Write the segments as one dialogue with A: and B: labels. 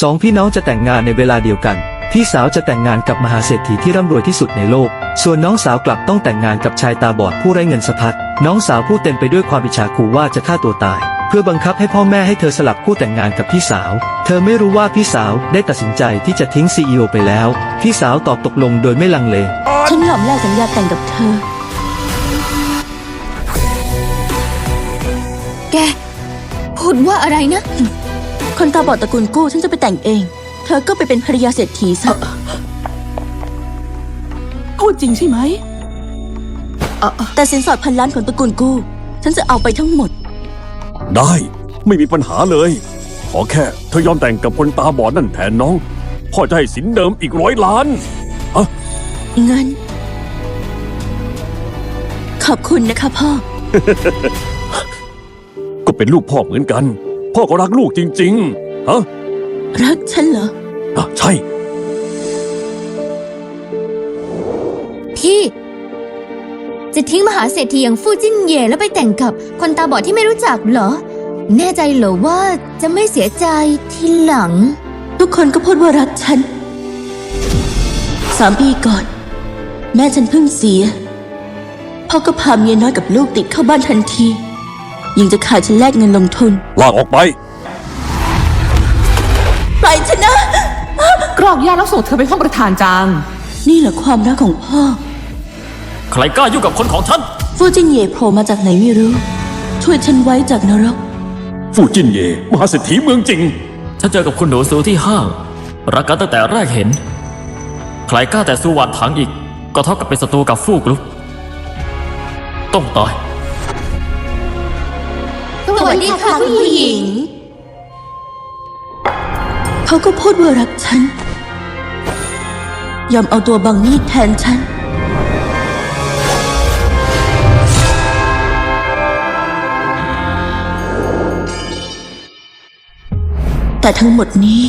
A: สองพี่น้องจะแต่งงานในเวลาเดียวกัน พี่สาวจะแต่งงานกับมหาเศรษฐีที่ร่ำรวยที่สุดในโลก ส่วนน้องสาวกลับต้องแต่งงานกับชายตาบอดผู้ไร้เงินสะพัด น้องสาวผู้เต็มไปด้วยความอิจฉาขู่ว่าจะฆ่าตัวตาย เพื่อบังคับให้พ่อแม่ให้เธอสลับคู่แต่งงานกับพี่สาว เธอไม่รู้ว่าพี่สาวได้ตัดสินใจที่จะทิ้งซีอไปแล้ว พี่สาวตอบตกลงโดยไม่ลังเล
B: ฉันยอมแลกสัญญาแต่งกับเธอ
C: แกพูดว่าอะไรนะ
B: คนตาบอดตระกูลกู้ฉันจะไปแต่งเอง เธอก็ไปเป็นภรรยาเศรษฐีซะ
D: พูดจริงใช่ไหม
B: แต่สินสอดพันล้านของตระกูลกู้ ฉันจะเอาไปทั้งหมด
E: ได้ไม่มีปัญหาเลย ขอแค่เธอยอมแต่งกับคนตาบอดนั่นแทนน้อง พ่อจะให้สินเดิมอีกร้อยล้าน
B: เงิน ขอบคุณนะคะพ่อ
E: ก็เป็นลูกพ่อเหมือนกัน พ่อก็รักลูกจริง ๆ ฮะ
B: รักฉันเหรอ
E: อะใช่
C: พี่ จะทิ้งมหาเศรษฐีอย่างฟู่จิ้นเย่แล้วไปแต่งกับคนตาบอดที่ไม่รู้จักเหรอ แน่ใจเหรอว่าจะไม่เสียใจทีหลัง
B: ทุกคนก็พูดว่ารักฉัน สามปีก่อน แม่ฉันเพิ่งเสีย พ่อก็พาเมียน้อยกับลูกติดเข้าบ้านทันที ยังจะขายฉันแลกเงินลงทุน
E: ลากออกไป
B: ปล่อยฉันนะ
D: กรอกยาแล้วส่งเธอไปห้องประธานจาง
B: นี่แหละความรักของพ่อ
F: ใครกล้ายุ่งกับคนของฉัน
B: ฟูจินเย่โผล่มาจากไหนไม่รู้ ช่วยฉันไว้จากนรก
E: ฟูจินเย่มหาเศรษฐีเมืองจริง
F: ฉันเจอกับคุณหนูซูที่ห้างรักกันตั้งแต่แรกเห็น ใครกล้าแต่สู้หวานถังอีก ก็เท่ากับเป็นศัตรูกับฟูกลุกต้องตาย
C: สวัสดีค่ะคุณผู้หญิง
B: เขาก็พูดว่ารักฉัน ยอมเอาตัวบังมีดแทนฉัน แต่ทั้งหมดนี้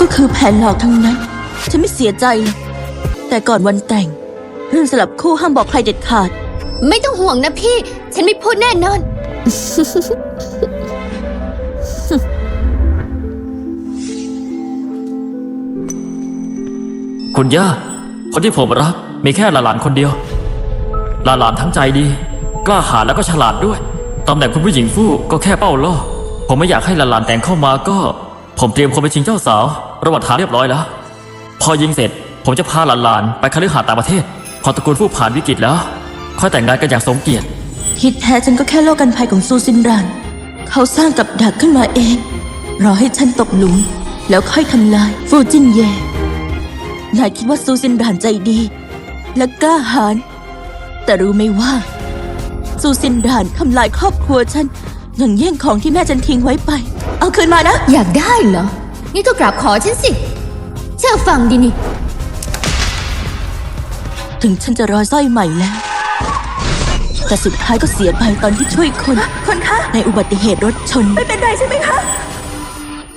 B: ก็คือแผนหลอกทั้งนั้น ฉันไม่เสียใจหรอกแต่ก่อนวันแต่ง เรื่องสลับคู่ห้ามบอกใครเด็ดขาด
C: ไม่ต้องห่วงนะพี่ ฉันไม่พูดแน่นอน
F: คุณย่า คนที่ผมรัก มีแค่หลานๆคนเดียว หลานๆทั้งใจดี กล้าหาญแล้วก็ฉลาดด้วยตำแหน่งคุณผู้หญิงฟู่ก็แค่เป้าล่อ ผมไม่อยากให้หลานๆแต่งเข้ามาก็ ผมเตรียมคนไปชิงเจ้าสาว ระหว่างทาเรียบร้อยแล้ว พอยิงเสร็จ ผมจะพาหลานๆไปคฤหาสน์ต่างประเทศ พอตระกูลฟู่ผ่านวิกฤตแล้ว ค่อยแต่งงานกันอย่างสมเกียรติ
B: คิดแท้ฉันก็แค่โลกกันภัยของซูซินรัน เขาสร้างกับดักขึ้นมาเอง รอให้ฉันตกหลุม แล้วค่อยทำลายฟูจินเย่นายคิดว่าซูซินรันใจดี และกล้าหาญแต่รู้ไหมว่า ซูซินรันทำลายครอบครัวฉันยังแย่งของที่แม่ฉันทิ้งไว้ไป เอาคืนมานะ
C: อยากได้เหรอ นี่ก็กราบขอฉันสิ เชื่อฟังดินี่
B: ถึงฉันจะรอสร้อยใหม่แล้ว แต่สุดท้ายก็เสียไปตอนที่ช่วยคน คนคะ ในอุบัติเหตุรถชน ไม่เป็นไรใช่ไหมคะ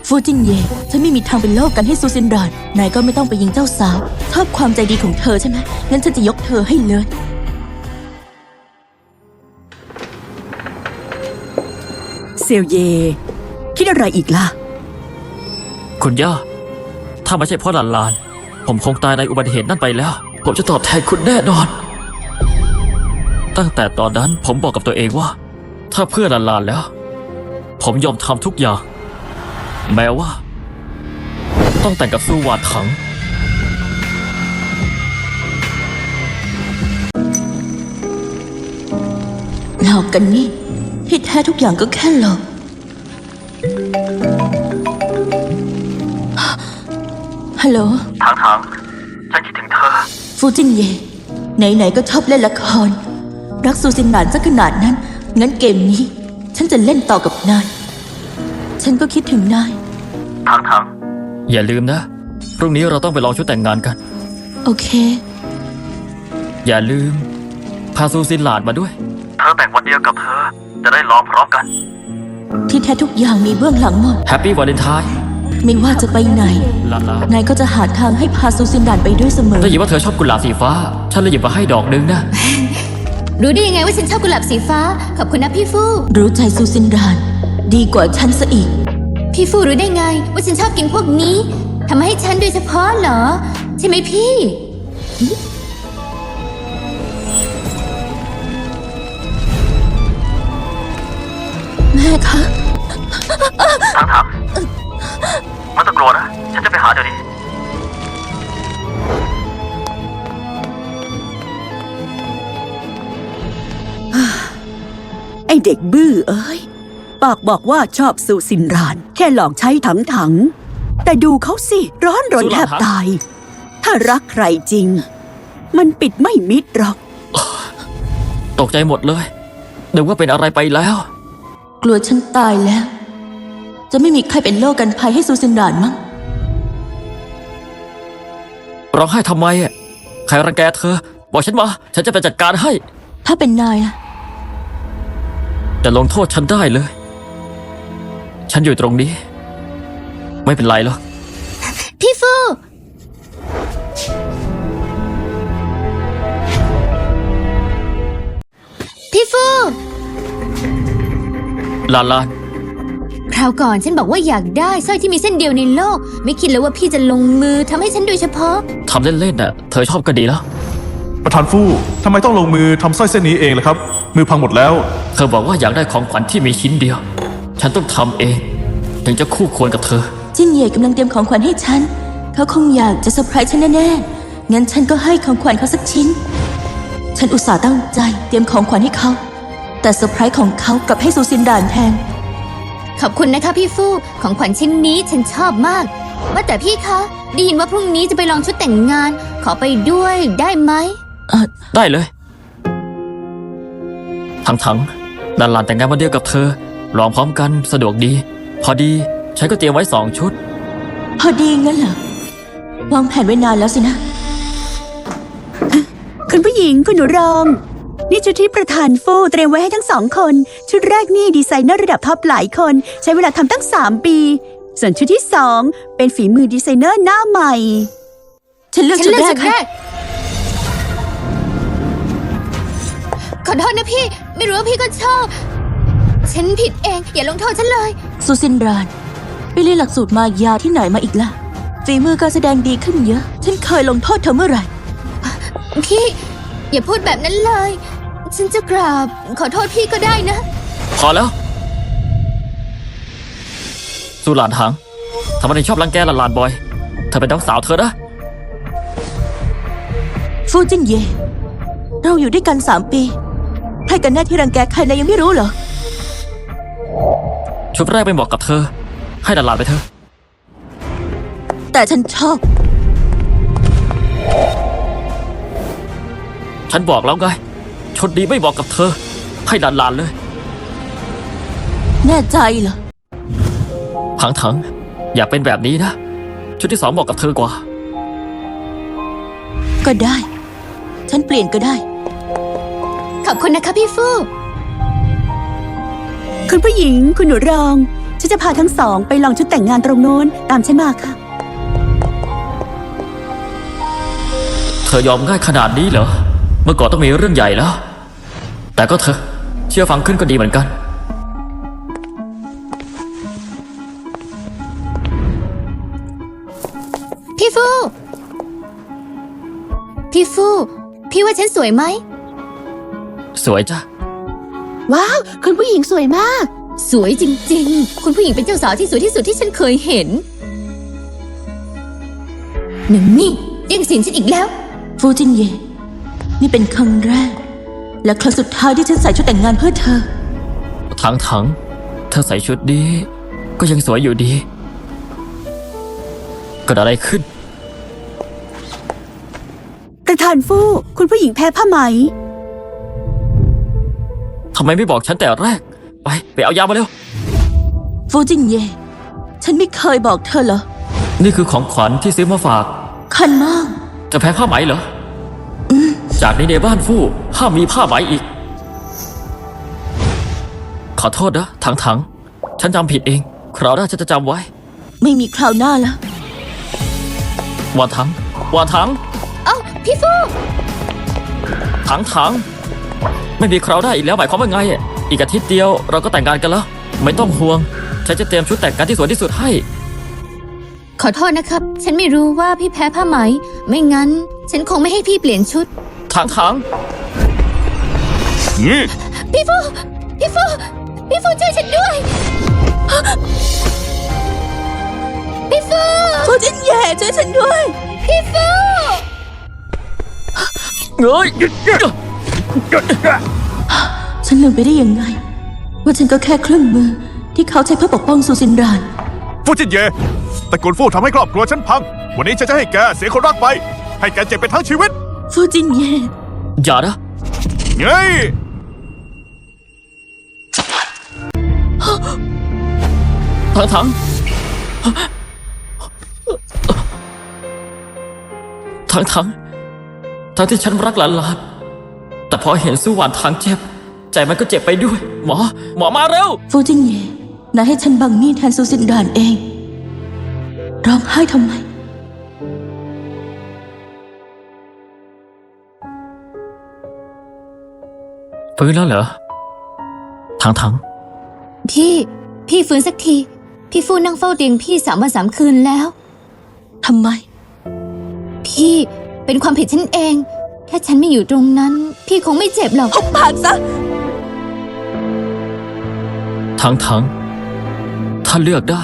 B: ฟูจินเย่ฉันไม่มีทางเป็นโลกกันให้ซูซินรานนายก็ไม่ต้องไปยิงเจ้าสาวชอบความใจดีของเธอใช่ไหมงั้นฉันจะยกเธอให้เลย
D: เซลเย คิดอะไรอีกล่ะ
F: คุณย่า ถ้าไม่ใช่เพราะหลานๆผมคงตายในอุบัติเหตุนั่นไปแล้ว ผมจะตอบแทนคุณแน่นอน ตั้งแต่ตอนนั้นผมบอกกับตัวเองว่า ถ้าเพื่อหลานๆแล้ว ผมยอมทำทุกอย่าง แม้ว่า ต้องแต่งกับสู้หวาดถัง
B: หลอกกันนี่ที่แท้ทุกอย่างก็แค่หลอกฮัลโหล
G: ถังถังฉันคิดถึงเธอ
B: ฟูจินเย่ไหนๆก็ชอบเล่นละคร รักซูซินหนานซะขนาดนั้น งั้นเกมนี้ ฉันจะเล่นต่อกับนาย ฉันก็คิดถึงนาย
G: ถังถัง
F: อย่าลืมนะ พรุ่งนี้เราต้องไปลองชุดแต่งงานกัน
B: โอเค
F: อย่าลืม พาซูซินหลานมาด้วย
G: เธอแต่งวันเดียวกับเธอ จะได้ลองพร้อมกัน
B: ที่แท้ทุกอย่างมีเบื้องหลังหมด
F: แฮปปี้วาเลนไทน์
B: ไม่ว่าจะไปไหน
F: ลาลานา
B: ยก็จะหาทางให้พาซูซินดานไปด้วยเสมอ
F: ได้ยินว่าเธอชอบกุหลาบสีฟ้า ฉันเลยหยิบมาให้ดอกนึงนะ
C: รู้ได้ยังไงว่าฉันชอบกุหลาบสีฟ้า ขอบคุณนะพี่ฟู่
B: รู้ใจซูซินดาน ดีกว่าฉันซะอีก
C: พี่ฟูรู้ได้ไงว่าฉันชอบกินพวกนี้ทำให้ฉันโดยเฉพาะเหรอ ใช่ไหมพี่
B: แม่คะ
G: ถังถังไม่ต้องกลัวนะ ฉันจะไปหาเดี๋ยวนี้
D: ไอเด็กบื้อเอ้ย ปากบอกว่าชอบสุสินราน แค่หลอกใช้ถังถังๆแต่ดูเขาสิ ร้อนรน
F: สุ
D: แท
F: รา
D: บ
F: ถัง
D: ตาย ถ้ารักใครจริง มันปิดไม่มิดหรอก
F: ตกใจหมดเลยนึกว่าเป็นอะไรไปแล้ว
B: กลัวฉันตายแล้ว จะไม่มีใครเป็นโลกกันภัยให้ซูซินรานมั้ง
F: ร้องไห้ทำไมอะใครรังแกเธอ บอกฉันมา ฉันจะไปจัดการให้
B: ถ้าเป็นนายล่ะ
F: แต่ลงโทษฉันได้เลย ฉันอยู่ตรงนี้ ไม่เป็นไรหรอก
C: พี่ฟู พี่ฟู
F: ลานลาน
C: คราวก่อนฉันบอกว่าอยากได้สร้อยที่มีเส้นเดียวในโลก ไม่คิดเลยว่าพี่จะลงมือทำให้ฉันโดยเฉพาะ
F: ทำเล่นๆน่ะ เธอชอบก็ดีแล้ว
H: ประธานฟู่ทำไมต้องลงมือทำสร้อยเส้นนี้เองล่ะครับ มือพังหมดแล้ว
F: เธอบอกว่าอยากได้ของขวัญที่มีชิ้นเดียว ฉันต้องทำเอง ถึงจะคู่ควรกับเธอ
B: จิ้นเหย่กำลังเตรียมของขวัญให้ฉัน เขาคงอยากจะเซอร์ไพรส์ฉันแน่ๆ งั้นฉันก็ให้ของขวัญเขาสักชิ้น ฉันอุตส่าห์ตั้งใจเตรียมของขวัญให้เขา แต่เซอร์ไพรส์ของเขากลับให้ซูซินดานแทน
C: ขอบคุณนะคะพี่ฟูของขวัญชิ้นนี้ฉันชอบมาก ว่าแต่พี่คะ ได้ยินว่าพรุ่งนี้จะไปลองชุดแต่งงาน ขอไปด้วยได้ไหม
B: เออ
F: ได้เลย ทั้งๆลานลานแต่งงานวันเดียวกับเธอลองพร้อมกันสะดวกดี พอดีฉันก็เตรียมไว้สองชุด
B: พอดีงั้นเหรอ วางแผนไว้นานแล้วสินะ
D: คุณผู้หญิงคุณหนูรอง นี่ชุดที่ประธานฟูเตรียมไว้ให้ทั้งสองคน ชุดแรกนี่ดีไซเนอร์ระดับท็อปหลายคน ใช้เวลาทำตั้ง3ปี ส่วนชุดที่สองเป็นฝีมือดีไซเนอร์หน้าใหม่
B: ฉันเลือก
C: ฉัน
B: ชุด
C: เลือก
B: แร
C: ชุ
B: ก
C: ด
B: ค่ะ
C: แรกขอโทษนะพี่ ไม่รู้ว่าพี่ก็ชอบ ฉันผิดเอง อย่าลงโทษฉันเลย
B: ซูซินรานไปเรียนหลักสูตรมายาที่ไหนมาอีกล่ะฝีมือการแสดงดีขึ้นเยอะ ฉันเคยลงโทษเธอเมื่อไหร่
C: พี่ อย่าพูดแบบนั้นเลย ฉันจะกราบขอโทษพี่ก็ได้นะ
F: พอแล้ว สุหลานหางทำไมถึงชอบรังแกหลานๆบ่อย เธอเป็นน้องสาวเธอนะ
B: ฟูจินเย่เราอยู่ด้วยกันสามปีใค รกันแน่ที่รังแกใครนายยังไม่รู้เหรอ
F: ชุดแรกไม่เหมาะกับเธอ ให้หลานๆไปเถอะ
B: แต่ฉันชอบ
F: ฉันบอกแล้วไง ชุดนี้ไม่เหมาะกับเธอ ให้หลานๆเลย
B: แน่ใจเหรอ
F: ถังถังๆอย่าเป็นแบบนี้นะ ชุดที่สองเหมาะกับเธอกว่า
B: ก็ได้ ฉันเปลี่ยนก็ได้
C: ข อบคุณนะคะพี่ฟู
D: คุณผู้หญิงคุณหนูรอง ฉันจะพาทั้งสองไปลองชุดแต่งงานตรงโน้นตามฉันมาค่ะ
F: เธอยอมง่ายขนาดนี้เหรอ เมื่อก่อนต้องมีเรื่องใหญ่แล้ว แต่ก็เธอะเชื่อฟังขึ้นก็ดีเหมือนกัน
C: พี่ฟู พี่ฟู พี่ว่าฉันสวยไหม
F: สวยจ้ะ
C: ว้าว คุณผู้หญิงสวยมาก สวยจริง ๆ คุณผู้หญิงเป็นเจ้าสาวที่สวยที่สุดที่ฉันเคยเห็นหนึ่งนี่แย่งสินฉันอีกแล้ว
B: ฟูจินเย่นี่เป็นครั้งแรก และครั้งสุดท้ายที่ฉันใส่ชุดแต่งงานเพื่อเธอ
F: ถังถังๆเธอใส่ชุดนี้ ก็ยังสวยอยู่ดีเกิดอะไรขึ้น
D: ประธานฟู่คุณผู้หญิงแพ้ผ้าไหม
F: ทำไมไม่บอกฉันแต่แรก ไป ไปเอายามาเร็ว
B: ฟูจินเย่ ฉันไม่เคยบอกเธอเหรอ
F: นี่คือของขวัญที่ซื้อมาฝาก
B: คันมาก
F: จะแพ้ผ้าไหมเหรออจากนี้ในบ้านฟู่ห้ามมีผ้าไหมอีก ขอโทษนะถังถังๆฉันจำผิดเอง คราวหน้าฉันจะจำไว้
B: ไม่มีคราวหน้าแล้ว
F: วานถังวานถัง
C: เอ้าพี่ฟู
F: ถังถัง ไม่มีคราวหน้าอีกแล้วหมายความว่าไงอะอีกอาทิตย์เดียวเราก็แต่งงานกันแล้ว ไม่ต้องห่วง ฉันจะเตรียมชุดแต่งงานที่สวยที่สุดให้
C: ขอโทษนะครับ ฉันไม่รู้ว่าพี่แพ้ผ้าไหม ไม่งั้น ฉันคงไม่ให้พี่เปลี่ยนชุด
F: ทางทาง
E: นี่
C: พี่ฟูพี่ฟูพี่ฟูช่วยฉันด้วย พี่ฟู
B: ฟูจินเย่ช่วยฉันด้วย
C: พี่ฟู
F: เงย
B: ฉันลืมไปได้ยังไง ว่าฉันก็แค่เครื่องมือที่เขาใช้เพื่อปกป้องซูซินราน
H: ฟูจินเย่ตระกูลฟู่ทำให้ครอบครัวฉันพัง วันนี้ฉันจะให้แกเสียคนรักไป ให้แกเจ็บไปทั้งชีวิต
B: ฟูจินเย่
F: อย่านะ
H: เง้ย
F: ทางทางทางทางทางที่ฉันรักหลานหลาน แต่พอเห็นสู้หวานทางเจ็บ ใจมันก็เจ็บไปด้วย หมอ หมอมาเร็ว
B: ฟูจินเย่นายให้ฉันบังมีดแทนซูซินรานเอง ร้องไห้ทำไม
F: ฟื้นแล้วเหรอทางทาง
C: พี่ พี่ฟื้นสักที พี่ฟูนั่งเฝ้าเตียงพี่สามวันสามคืนแล้ว
B: ทำไม
C: พี่เป็นความผิดฉันเอง ถ้าฉันไม่อยู่ตรงนั้น พี่คงไม่เจ็บหรอก
B: หุบปากซะ
F: ทางทางถ้าเลือกได้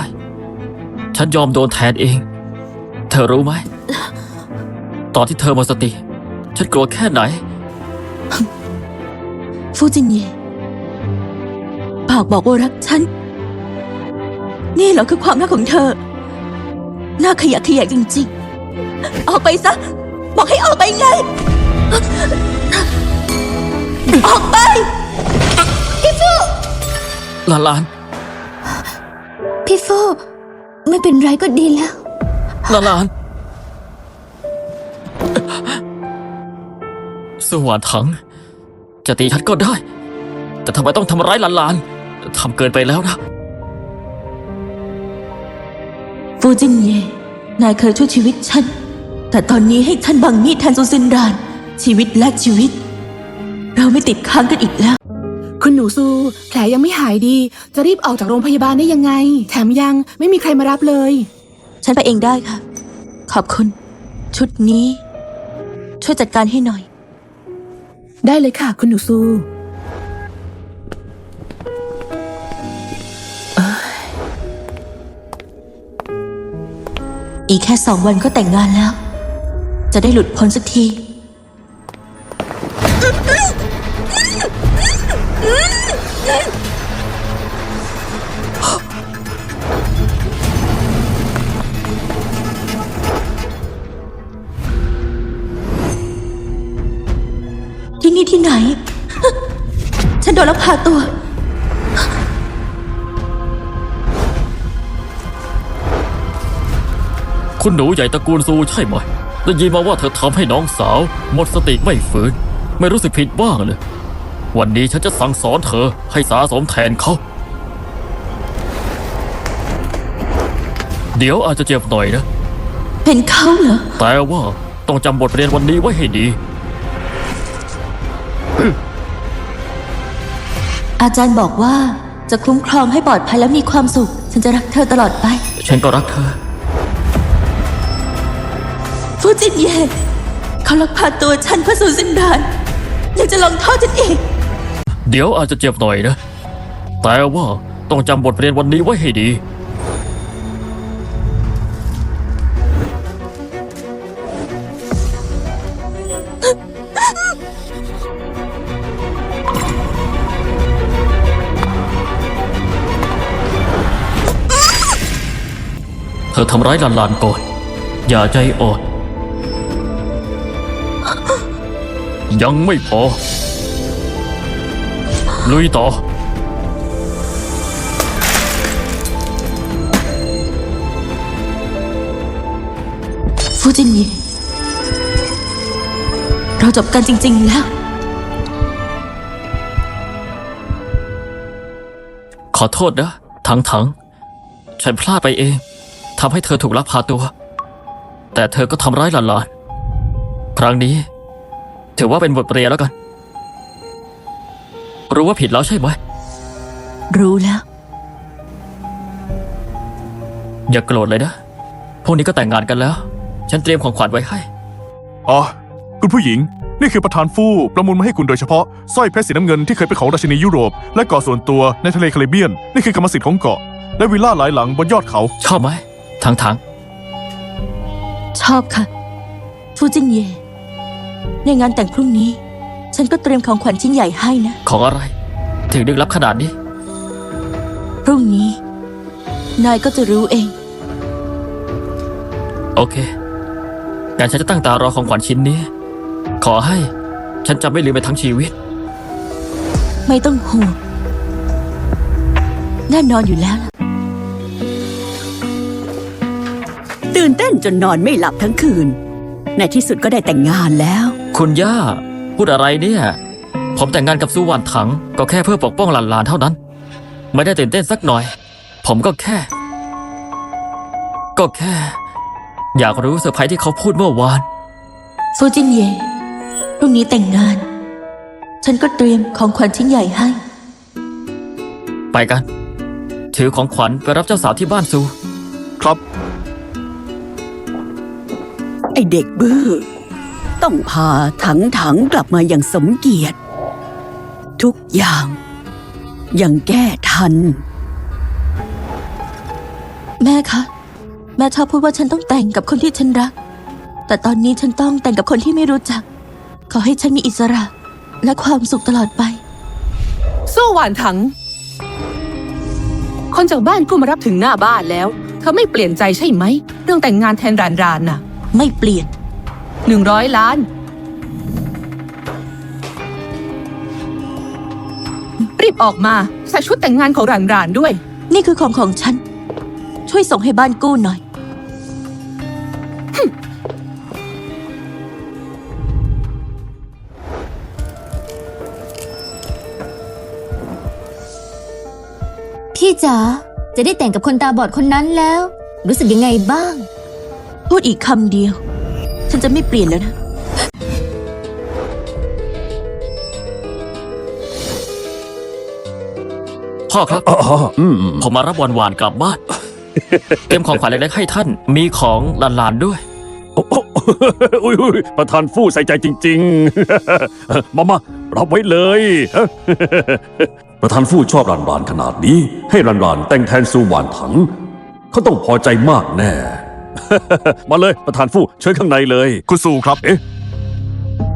F: ฉันยอมโดนแทนเอง เธอรู้ไหม ตอนที่เธอหมดสติ ฉันกลัวแค่ไหน
B: ฟูจินเย่ปากบอกว่ารักฉัน นี่เหรอคือความรักของเธอ น่าขยะแขยะจริงๆ ออกไปซะ บอกให้ออกไปไง ออกไป
F: ลาลาน
C: พี่ฟูไม่เป็นไรก็ดีแล้ว
F: ลาลานสวรรค์ถัง จะตีฉันก็ได้ แต่ทำไมต้องทำร้ายลาลานทำเกินไปแล้วนะ
B: ฟูจินเย่นายเคยช่วยชีวิตฉัน แต่ตอนนี้ให้ฉันบังมีดแทนซูซินราน ชีวิตแลกชีวิต เราไม่ติดค้างกันอีกแล้ว
I: คุณหนูซูแผลยังไม่หายดี จะรีบออกจากโรงพยาบาลได้ยังไง แถมยังไม่มีใครมารับเลย
B: ฉันไปเองได้ค่ะ ขอบคุณ ชุดนี้ ช่วยจัดการให้หน่อย
I: ได้เลยค่ะ คุณหนูซู
B: อีกแค่สองวันก็แต่งงานแล้ว จะได้หลุดพ้นสักที ที่นี่ที่ไหน ฉันโดนลักพาตัว
F: คุณหนูใหญ่ตระกูลซูใช่ไหมได้ยินมาว่าเธอทำให้น้องสาว หมดสติไม่ฟื้น ไม่รู้สึกผิดบ้างเลย วันนี้ฉันจะสั่งสอนเธอให้สาสมแทนเขา เดี๋ยวอาจจะเจ็บหน่อยนะ
B: เป็นเขาเหรอ
F: แต่ว่าต้องจำบทเรียนวันนี้ไว้ให้ดี
B: อาจารย์บอกว่าจะคุ้มครองให้ปลอดภัยและมีความสุข ฉันจะรักเธอตลอดไป
F: ฉันก็รักเธอ
B: ฟูจินเย่เขาลักพาตัวฉันเพื่อสู่สินดานยังจะลงโทษฉันอีก
F: เดี๋ยวอาจจะเจ็บหน่อยนะ แต่ว่าต้องจำบทเรียนวันนี้ไว้ให้ดี เธอทำร้ายหลานๆก่อน อย่าใจอ่อน ยังไม่พอ ลุยต่อ
B: ฟูจินเย่เราจบกันจริง ๆ แล้ว
F: ขอโทษนะถังถังๆฉันพลาดไปเองทำให้เธอถูกลักพาตัว แต่เธอก็ทำร้ายหลานๆครั้งนี้ ถือว่าเป็นบทเรียนแล้วกัน รู้ว่าผิดแล้วใช่ไหม
B: รู้แล้ว
F: อย่าโกรธเลยนะ พวกนี้ก็แต่งงานกันแล้ว ฉันเตรียมของขวัญไว้ให้
H: อ๋อ คุณผู้หญิง นี่คือประธานฟู่ประมูลมาให้คุณโดยเฉพาะสร้อยเพชรสีน้ำเงินที่เคยเป็นของราชินียุโรป และเกาะส่วนตัวในทะเลแคริบเบียน นี่คือกรรมสิทธิ์ของเกาะ และวิลล่าหลายหลังบนยอดเขา
F: ชอบไหมทางทาง
B: ชอบค่ะ ฟูจินเย่ในงานแต่งพรุ่งนี้ ฉันก็เตรียมของขวัญชิ้นใหญ่ให้นะ
F: ของอะไร ถึงดึกลับขนาดนี้
B: พรุ่งนี้ นายก็จะรู้เอง
F: โอเคงั้นฉันจะตั้งตารอของขวัญชิ้นนี้ ขอให้ ฉันจะไม่ลืมไปทั้งชีวิต
B: ไม่ต้องห่วงแน่นอนอยู่แล้วล่ะ
D: ตื่นเต้นจนนอนไม่หลับทั้งคืน ในที่สุดก็ได้แต่งงานแล้ว
F: คุณย่า พูดอะไรเนี่ย ผมแต่งงานกับสุวรรณถัง ก็แค่เพื่อปกป้องหลานๆเท่านั้น ไม่ได้ตื่นเต้นสักหน่อย ผมก็แค่ ก็แค่ อยากรู้เซอร์ไพรส์ที่เขาพูดเมื่อวาน
B: ฟูจินเย่พรุ่งนี้แต่งงาน ฉันก็เตรียมของขวัญชิ้นใหญ่ให้
F: ไปกัน ถือของขวัญไปรับเจ้าสาวที่บ้านซู
H: ครับ
D: ไอเด็กบื้อ ต้องพาถังถังๆกลับมาอย่างสมเกียรติ ทุกอย่างยังแก้ทัน
B: แม่คะ แม่ชอบพูดว่าฉันต้องแต่งกับคนที่ฉันรัก แต่ตอนนี้ฉันต้องแต่งกับคนที่ไม่รู้จัก ขอให้ฉันมีอิสระและความสุขตลอดไป
I: สู้หวานถัง คนจากบ้านกูมารับถึงหน้าบ้านแล้ว เธอไม่เปลี่ยนใจใช่ไหม เรื่องแต่งงานแทนรานรานน่ะ
B: ไม่เปลี่ยน
I: หนึ่งร้อยล้าน รีบออกมาใส่ชุดแต่งงานของรานรานด้วย
B: นี่คือของของฉัน ช่วยส่งให้บ้านกู้หน่อย
C: พี่จ๋าจะได้แต่งกับคนตาบอดคนนั้นแล้ว รู้สึกยังไงบ้าง
B: พูดอีกคำเดียว ฉันจะไม่เปลี่ยนแล้วนะ
F: พ่อครับ
E: อ๋ออืมอืม
F: ผมมารับวันวานๆกลับบ้าน เตรียมของขวัญเล็กๆให้ท่าน มีของหลานๆด้วย
E: โอ้โอ้อุ้ยอุ้ยประธานฟู่ใส่ใจจริง ๆ มามารับไว้เลย ประธานฟู่ชอบรันรานขนาดนี้ ให้รันรานแต่งแทนซูหวานถัง เขาต้องพอใจมากแน่ มาเลยประธานฟู่เชิญข้างในเลย
H: คุณซูครับ
E: เอ๊ะ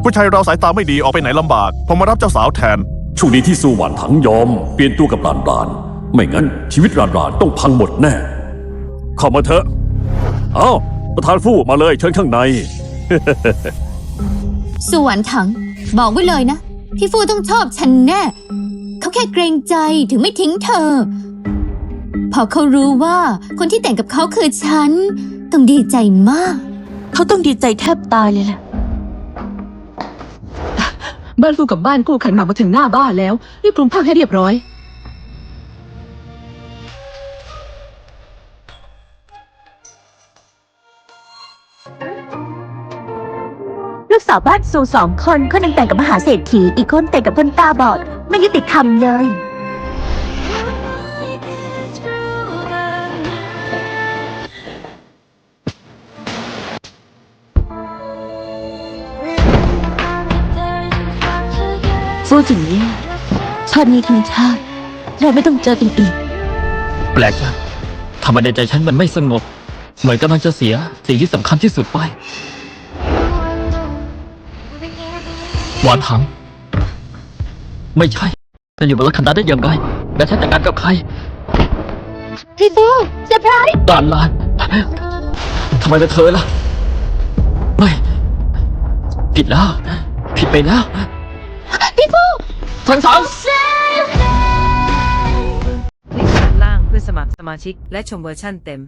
H: ผู้ชายเราสายตาไม่ดีออกไปไหนลำบาก ผมมารับเจ้าสาวแทน
E: ช่วงนี้ที่ซูหวานถังยอม เปลี่ยนตัวกับรานรานไม่งั้นชีวิตรานรานต้องพังหมดแน่ เข้ามาเถอะ เอ้า ประธานฟู่มาเลยเชิญข้างใน
C: ส่วนถัง บอกไว้เลยนะ พี่ฟูต้องชอบฉันแน่ เขาแค่เกรงใจถึงไม่ทิ้งเธอ พอเขารู้ว่าคนที่แต่งกับเขาคือฉัน ต้องดีใจมาก
B: เขาต้องดีใจแทบตายเลยล่ะ
I: บ้านฟูกับบ้านกู้ขันหมากมาถึงหน้าบ้านแล้ว รีบปรุงผ้าให้เรียบร้อย
J: ลูกสาวบ้านซูสองคนคนหนึ่งแต่งกับมหาเศรษฐี อีกคนแต่งกับคนตาบอด ไม่ยุติธรรมเลย
B: ฟูจินเย่ชาตินี้ทั้งชาติ เราไม่ต้องเจอกันอีก
F: แปลกจังทำไมในใจฉันมันไม่สงบ เหมือนกำลังจะเสียสิ่งที่สำคัญที่สุดไปหวานถัง ไม่ใช่ฉันอยู่บนรถคันนั้นได้ยังไงและฉันแต่งงานกับใคร
J: พี่ฟูเซอร์ไพรส์
F: ดานลานทำไมเป็นเธอล่ะ ไม่ ผิดแล้ว ผิดไปแล้ว
J: พี่ฟู
F: ทั้งสอง
K: คลิกด้านล่างเพื่อสมัครสมาชิกและชมเวอร์ชั่นเต็ม